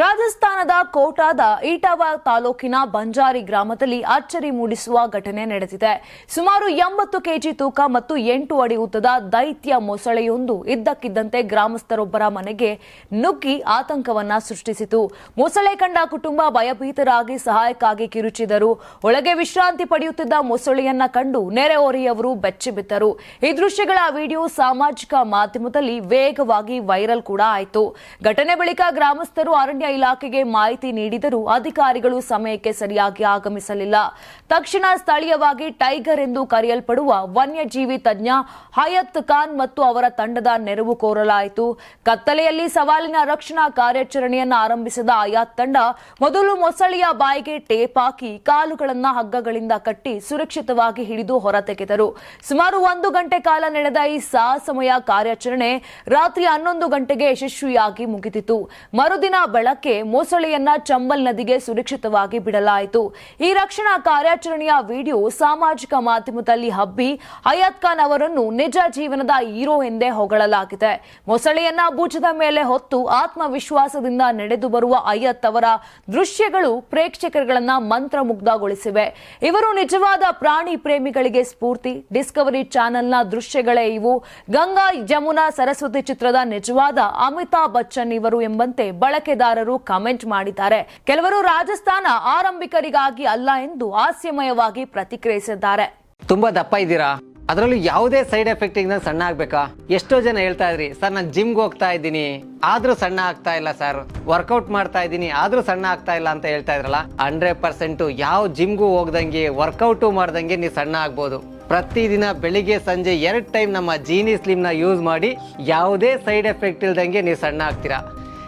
ರಾಜಸ್ಥಾನದ ಕೋಟಾದ ಈಟಾವಾ ತಾಲೂಕಿನ ಬಂಜಾರಿ ಗ್ರಾಮದಲ್ಲಿ ಅಚ್ಚರಿ ಮೂಡಿಸುವ ಘಟನೆ ನಡೆದಿದೆ. ಸುಮಾರು ಎಂಬತ್ತು ಕೆಜಿ ತೂಕ ಮತ್ತು ಎಂಟು ಅಡಿ ಉದ್ದದ ದೈತ್ಯ ಮೊಸಳೆಯೊಂದು ಇದ್ದಕ್ಕಿದ್ದಂತೆ ಗ್ರಾಮಸ್ಥರೊಬ್ಬರ ಮನೆಗೆ ನುಗ್ಗಿ ಆತಂಕವನ್ನ ಸೃಷ್ಟಿಸಿತು. ಮೊಸಳೆ ಕಂಡ ಕುಟುಂಬ ಭಯಭೀತರಾಗಿ ಸಹಾಯಕ್ಕಾಗಿ ಕಿರುಚಿದರು. ಒಳಗೆ ವಿಶ್ರಾಂತಿ ಪಡೆಯುತ್ತಿದ್ದ ಮೊಸಳೆಯನ್ನ ಕಂಡು ನೆರೆಹೊರೆಯವರು ಬೆಚ್ಚಿಬಿದ್ದರು ಈ ದೃಶ್ಯಗಳ ವಿಡಿಯೋ ಸಾಮಾಜಿಕ ಮಾಧ್ಯಮದಲ್ಲಿ ವೇಗವಾಗಿ ವೈರಲ್ ಕೂಡ ಆಯಿತು. ಘಟನೆ ಬಳಿಕ ಗ್ರಾಮಸ್ಥರು ಅರಣ್ಯ ಇಲಾಖೆಗೆ ಮಾಹಿತಿ ನೀಡಿದರೂ ಅಧಿಕಾರಿಗಳು ಸಮಯಕ್ಕೆ ಸರಿಯಾಗಿ ಆಗಮಿಸಲಿಲ್ಲ. ತಕ್ಷಣ ಸ್ಥಳೀಯವಾಗಿ ಟೈಗರ್ ಎಂದು ಕರೆಯಲ್ಪಡುವ ವನ್ಯಜೀವಿ ತಜ್ಞ ಹಯತ್ ಖಾನ್ ಮತ್ತು ಅವರ ತಂಡದ ನೆರವು ಕೋರಲಾಯಿತು. ಕತ್ತಲೆಯಲ್ಲಿ ಸವಾಲಿನ ರಕ್ಷಣಾ ಕಾರ್ಯಾಚರಣೆಯನ್ನು ಆರಂಭಿಸಿದ ಹಯಾತ್ ತಂಡ ಮೊದಲು ಮೊಸಳೆಯ ಬಾಯಿಗೆ ಟೇಪ್ ಹಾಕಿ ಕಾಲುಗಳನ್ನು ಹಗ್ಗಗಳಿಂದ ಕಟ್ಟಿ ಸುರಕ್ಷಿತವಾಗಿ ಹಿಡಿದು ಹೊರತೆಗೆದರು. ಸುಮಾರು ಒಂದು ಗಂಟೆ ಕಾಲ ನಡೆದ ಈ ಸಾಹಸಮಯ ಕಾರ್ಯಾಚರಣೆ ರಾತ್ರಿ ಹನ್ನೊಂದು ಗಂಟೆಗೆ ಯಶಸ್ವಿಯಾಗಿ ಮುಗಿದಿತು. ಮರುದಿನ ಬೆಳಗ್ಗೆ ಮೊಸಳೆಯನ್ನ ಚಂಬಲ್ ನದಿಗೆ ಸುರಕ್ಷಿತವಾಗಿ ಬಿಡಲಾಯಿತು. ಈ ರಕ್ಷಣಾ ಕಾರ್ಯಾಚರಣೆಯ ವಿಡಿಯೋ ಸಾಮಾಜಿಕ ಮಾಧ್ಯಮದಲ್ಲಿ ಹಬ್ಬಿ ಹಯಾತ್ ಖಾನ್ ಅವರನ್ನು ನಿಜ ಜೀವನದ ಹೀರೋ ಎಂದೇ ಹೊಗಳಲಾಗಿದೆ. ಮೊಸಳೆಯನ್ನ ಭುಜದ ಮೇಲೆ ಹೊತ್ತು ಆತ್ಮವಿಶ್ವಾಸದಿಂದ ನಡೆದು ಬರುವ ಅಯ್ಯತ್ ಅವರ ದೃಶ್ಯಗಳು ಪ್ರೇಕ್ಷಕರುಗಳನ್ನ ಮಂತ್ರಮುಗ್ಧಗೊಳಿಸಿವೆ. ಇವರು ನಿಜವಾದ ಪ್ರಾಣಿ ಪ್ರೇಮಿಗಳಿಗೆ ಸ್ಫೂರ್ತಿ, ಡಿಸ್ಕವರಿ ಚಾನೆಲ್ನ ದೃಶ್ಯಗಳೇ ಇವು. ಗಂಗಾ ಜಮುನಾ ಸರಸ್ವತಿ ಚಿತ್ರದ ನಿಜವಾದ ಅಮಿತಾಬ್ ಬಚ್ಚನ್ ಇವರು ಎಂಬಂತೆ ಬಳಕೆದಾರರು ಕಮೆಂಟ್ ಮಾಡಿದ್ದಾರೆ. ಕೆಲವರು ರಾಜಸ್ಥಾನ ಆರಂಭಿಕರಿಗಾಗಿ ಅಲ್ಲ ಎಂದು ಹಾಸ್ಯಮಯವಾಗಿ ಪ್ರತಿಕ್ರಿಯಿಸಿದ್ದಾರೆ. ತುಂಬಾ ದಪ್ಪ ಇದ್ದೀರಾ? ಅದರಲ್ಲೂ ಯಾವುದೇ ಸೈಡ್ ಎಫೆಕ್ಟ್ ಇಂದ ಸಣ್ಣ ಆಗ್ಬೇಕಾ? ಎಷ್ಟೋ ಜನ ಹೇಳ್ತಾ ಇದ್ರಿ, ಸರ್, ನಾನು ಜಿಮ್ಗೆ ಹೋಗ್ತಾ ಇದ್ದೀನಿ. ಆದ್ರೂ ಸಣ್ಣ ಆಗ್ತಾ ಇಲ್ಲ, ಸರ್. ವರ್ಕೌಟ್ ಮಾಡ್ತಾ ಇದ್ದೀನಿ, ಆದ್ರೂ ಸಣ್ಣ ಆಗ್ತಾ ಇಲ್ಲ ಅಂತ ಹೇಳ್ತಾ ಇದ್ರಲ್ಲ, ಹಂಡ್ರೆಡ್ ಪರ್ಸೆಂಟ್ ಯಾವ ಜಿಮ್ಗೂ ಹೋಗ್ದಂಗೆ, ವರ್ಕೌಟು ಮಾಡ್ದಂಗೆ ನೀವು ಸಣ್ಣ ಆಗ್ಬೋದು. ಪ್ರತಿದಿನ ಬೆಳಿಗ್ಗೆ, ಸಂಜೆ ಎರಡು ಟೈಮ್ ನಮ್ಮ ಜೀನಿ ಸ್ಲಿಮ್ನ ಯೂಸ್ ಮಾಡಿ ಯಾವುದೇ ಸೈಡ್ ಎಫೆಕ್ಟ್ ಇಲ್ದಂಗೆ ನೀವು ಸಣ್ಣ ಆಗ್ತೀರಾ?